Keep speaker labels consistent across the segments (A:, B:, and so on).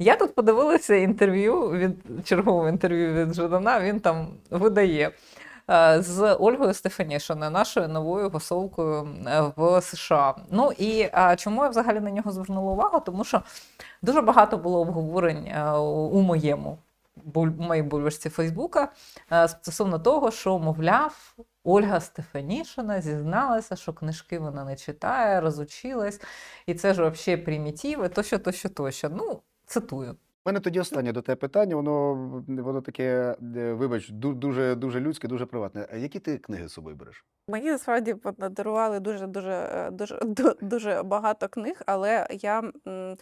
A: Я тут подивилася інтерв'ю від чергове інтерв'ю від Жадана. Він там видає е, з Ольгою Стефанішиною, нашою новою посолкою е, в США. Ну і е, чому я взагалі на нього звернула увагу? Тому що дуже багато було обговорень у моєму у моїй бульбашці Фейсбука стосовно того, що, мовляв, Ольга Стефанішина зізналася, що книжки вона не читає, розучилась, і це ж взагалі примітиви, тощо, тощо, тощо. Ну, цитую.
B: У мене тоді останнє до тебе питання, воно, воно таке, е, вибач, дуже, дуже людське, дуже приватне. А які ти книги з собою береш?
C: Мені насправді подарували дуже дуже е, дуже дуже багато книг, але я, е,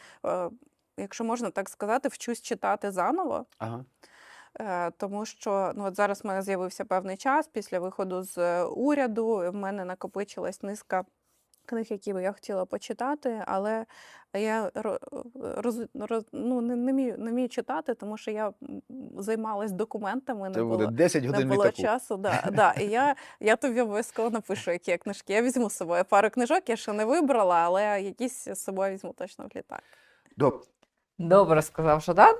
C: якщо можна так сказати, вчусь читати заново.
B: Ага.
C: Е, Тому що ну, от зараз в мене з'явився певний час після виходу з е, уряду. В мене накопичилась низка книг, які би я хотіла почитати, але я ро- роз, роз, ну, не, не, вмію, не вмію читати, тому що я займалась документами, не
B: Це буде
C: було.
B: 10
C: Не було
B: літаку.
C: часу, да, да. І я, я тобі обов'язково напишу, які я книжки. Я візьму з собою пару книжок, я ще не вибрала, але якісь з собою візьму точно в літак.
B: Добре.
A: Добре сказав Жадан.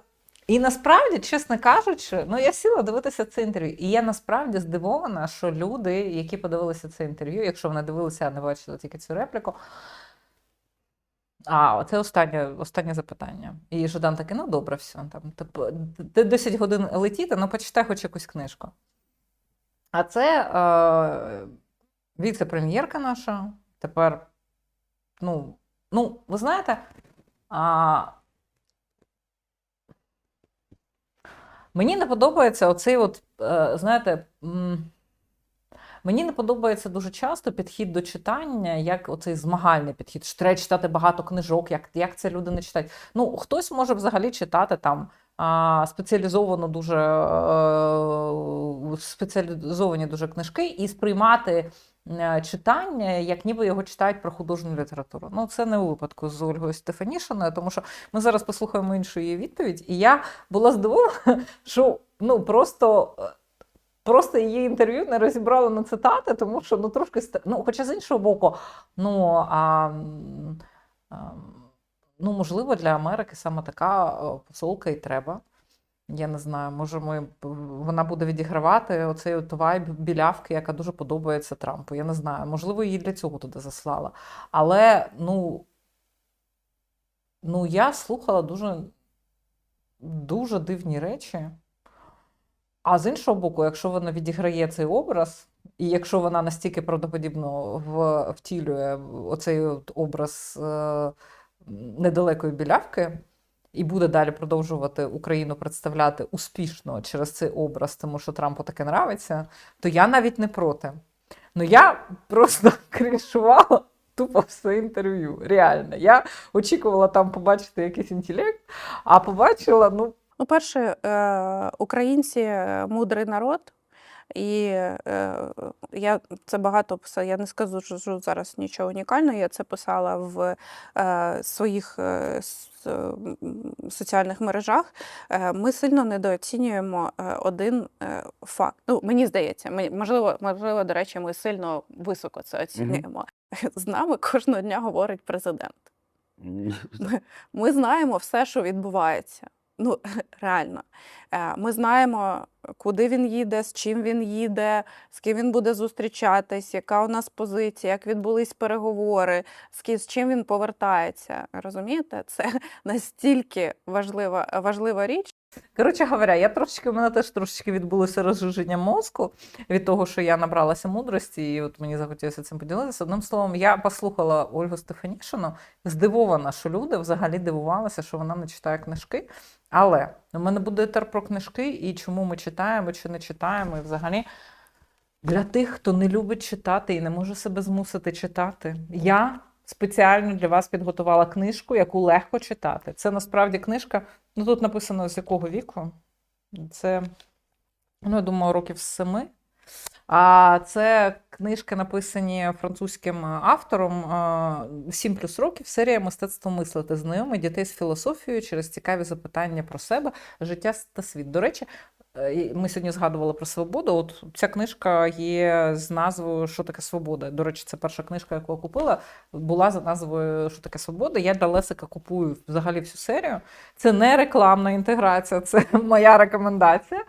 A: І насправді, чесно кажучи, ну я сіла дивитися це інтерв'ю, і я насправді здивована, що люди, які подивилися це інтерв'ю, якщо вони дивилися, а не бачили тільки цю репліку. А, це останнє, останнє запитання. І Жадан такий, ну добре, все. Там, типу, 10 годин летіти, ну почитай хоч якусь книжку. А це е, віце-прем'єрка наша. Тепер, ну, ну, ви знаєте, а, Мені не подобається оцей, от, е, знаєте, мені не подобається дуже часто підхід до читання, як оцей змагальний підхід. що Треба читати багато книжок, як, як це люди не читають. Ну, хтось може взагалі читати там а, спеціалізовану дуже е, спеціалізовані дуже книжки і сприймати е, читання, як ніби його читають про художню літературу. Ну, це не у випадку з Ольгою Стефанішиною, тому що ми зараз послухаємо іншу її відповідь, і я була здивована, що ну просто. е, Просто її інтерв'ю не розібрала на цитати, тому що ну трошки ну, хоча з іншого боку, ну а, а, ну можливо, для Америки саме така е, посолка і треба. Я не знаю, може, ми, вона буде відігравати оцей от вайб білявки, яка дуже подобається Трампу. Я не знаю, можливо, її для цього туди заслала. Але ну, ну я слухала дуже, дуже дивні речі. А з іншого боку, якщо вона відіграє цей образ, і якщо вона настільки правдоподібно втілює оцей от образ е, недалекої білявки, і буде далі продовжувати Україну представляти успішно через цей образ, тому що Трампу таке нравиться, то я навіть не проти. Ну я просто кришувала тупо все інтерв'ю. Реально. Я очікувала там побачити якийсь інтелект, а побачила, ну.
C: Ну, перше, е, українці е, мудрий народ, і е, я це багато писала. Я не скажу, що зараз нічого унікального. Я це писала в е, своїх е, соціальних мережах. Е, ми сильно недооцінюємо е, один е, факт. Ну, мені здається, ми, можливо, можливо, до речі, ми сильно високо це оцінюємо. З нами кожного дня говорить президент. Ми знаємо все, що відбувається. Ну, реально. Е, Ми знаємо, куди він їде, з чим він їде, з ким він буде зустрічатись, яка у нас позиція, як відбулись переговори, з чим він повертається. Розумієте? Це настільки важлива, важлива річ.
A: Коротше говоря, я трошечки, у мене теж трошечки відбулося розжиження мозку від того, що я набралася мудрості, і от мені захотілося цим поділитися. Одним словом, я послухала Ольгу Стефанішину, здивована, що люди взагалі дивувалися, що вона не читає книжки. Але у мене буде етер про книжки і чому ми читаємо чи не читаємо. І взагалі для тих, хто не любить читати і не може себе змусити читати. Я спеціально для вас підготувала книжку, яку легко читати. Це насправді книжка. Ну тут написано з якого віку. Це, ну, я думаю, років семи. А це книжки, написані французьким автором е, 7 плюс років. Серія мистецтво мислити знайомий дітей з філософією через цікаві запитання про себе, життя та світ. До речі, е, ми сьогодні згадували про свободу. От ця книжка є з назвою Що таке свобода. До речі, це перша книжка, яку я купила, була за назвою Що таке свобода. Я для Лесика купую взагалі всю серію. Це не рекламна інтеграція, це моя рекомендація.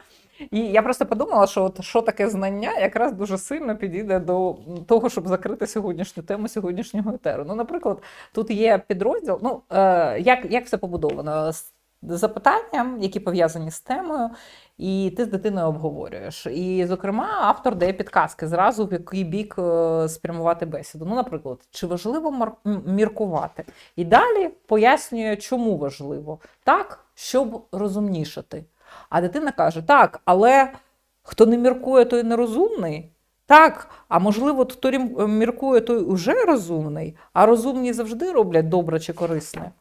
A: І я просто подумала, що от що таке знання якраз дуже сильно підійде до того, щоб закрити сьогоднішню тему сьогоднішнього етеру. Ну, наприклад, тут є підрозділ. Ну, е, як, як все побудовано? З запитання, які пов'язані з темою, і ти з дитиною обговорюєш. І, зокрема, автор дає підказки зразу, в який бік е, спрямувати бесіду. Ну, наприклад, чи важливо міркувати? І далі пояснює, чому важливо. Так, щоб розумнішати. А дитина каже: так, але хто не міркує, той нерозумний. Так, а можливо, хто міркує, той уже розумний, а розумні завжди роблять добре чи корисне.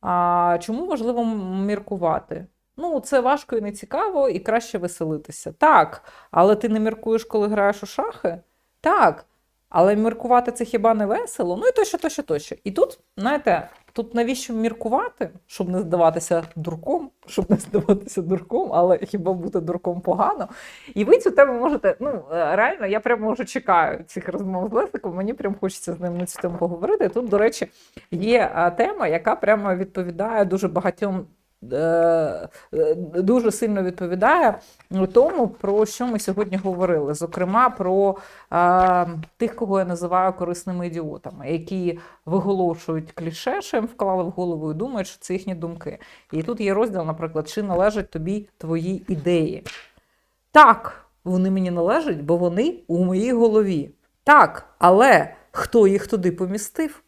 A: А чому важливо міркувати? Ну, це важко і не цікаво, і краще веселитися. Так, але ти не міркуєш, коли граєш у шахи? Так. Але міркувати це хіба не весело? Ну і тощо, тощо, тощо. І тут, знаєте, тут навіщо міркувати, щоб не здаватися дурком, щоб не здаватися дурком, але хіба бути дурком погано. І ви цю тему можете, ну е, реально, я прямо вже чекаю цих розмов з Лесиком, мені прям хочеться з ним на цю тему поговорити. Тут, до речі, є е, тема, яка прямо відповідає дуже багатьом. Е, е, Дуже сильно відповідає тому, про що ми сьогодні говорили. Зокрема, про е, тих, кого я називаю корисними ідіотами, які виголошують кліше, що їм вклали в голову і думають, що це їхні думки. І тут є розділ, наприклад, чи належать тобі твої ідеї. Так, вони мені належать, бо вони у моїй голові. Так, але хто їх туди помістив?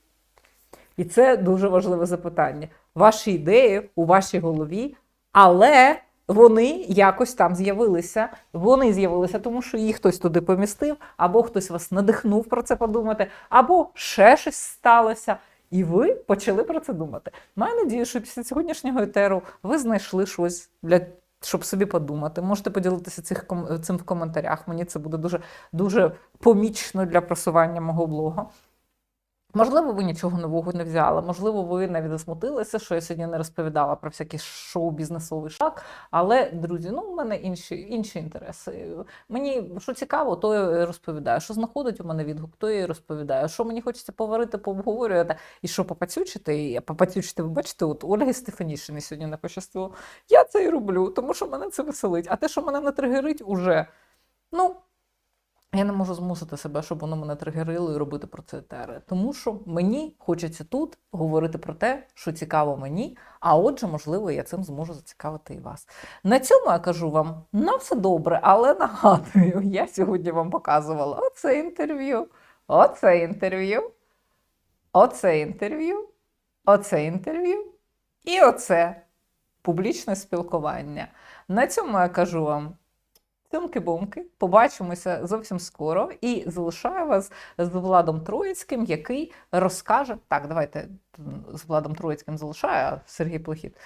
A: І це дуже важливе запитання. Ваші ідеї у вашій голові, але вони якось там з'явилися. Вони з'явилися, тому що їх хтось туди помістив, або хтось вас надихнув про це подумати, або ще щось сталося. І ви почали про це думати. Маю надію, що після сьогоднішнього етеру ви знайшли щось для. Щоб собі подумати, можете поділитися цих цим в коментарях. Мені це буде дуже дуже помічно для просування мого блогу. Можливо, ви нічого нового не взяли, можливо, ви навіть засмутилися, що я сьогодні не розповідала про всякий шоу-бізнесовий шаг. Але, друзі, ну, у мене інші, інші інтереси. Мені що цікаво, то я розповідаю. Що знаходить у мене відгук, то я розповідаю. Що мені хочеться поварити, пообговорювати, і що попацючити. І попацючити, ви бачите, от Ольги Стефанішини сьогодні не пощастило. Я це і роблю, тому що мене це веселить. А те, що мене не тригерить, уже. Ну, я не можу змусити себе, щоб воно мене тригерило і робити про це етери. Тому що мені хочеться тут говорити про те, що цікаво мені, а отже, можливо, я цим зможу зацікавити і вас. На цьому я кажу вам на все добре, але нагадую, я сьогодні вам показувала оце інтерв'ю, оце інтерв'ю, оце інтерв'ю, оце інтерв'ю і оце публічне спілкування. На цьому я кажу вам. Цьомки-бомки, побачимося зовсім скоро і залишаю вас з Владом Троїцьким, який розкаже. Так, давайте з Владом Троїцьким залишаю, а Сергій Плохіт.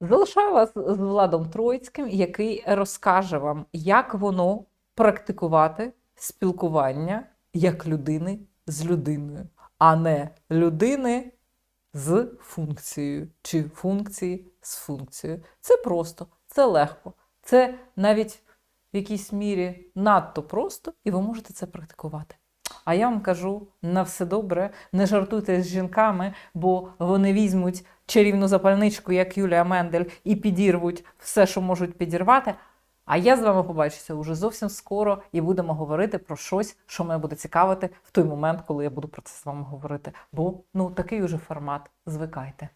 A: Залишаю вас з Владом Троїцьким, який розкаже вам, як воно практикувати спілкування як людини з людиною, а не людини з функцією чи функції з функцією. Це просто, це легко, це навіть в якійсь мірі надто просто, і ви можете це практикувати. А я вам кажу на все добре, не жартуйте з жінками, бо вони візьмуть чарівну запальничку, як Юлія Мендель, і підірвуть все, що можуть підірвати. А я з вами побачуся уже зовсім скоро і будемо говорити про щось, що мене буде цікавити в той момент, коли я буду про це з вами говорити. Бо ну такий уже формат. Звикайте.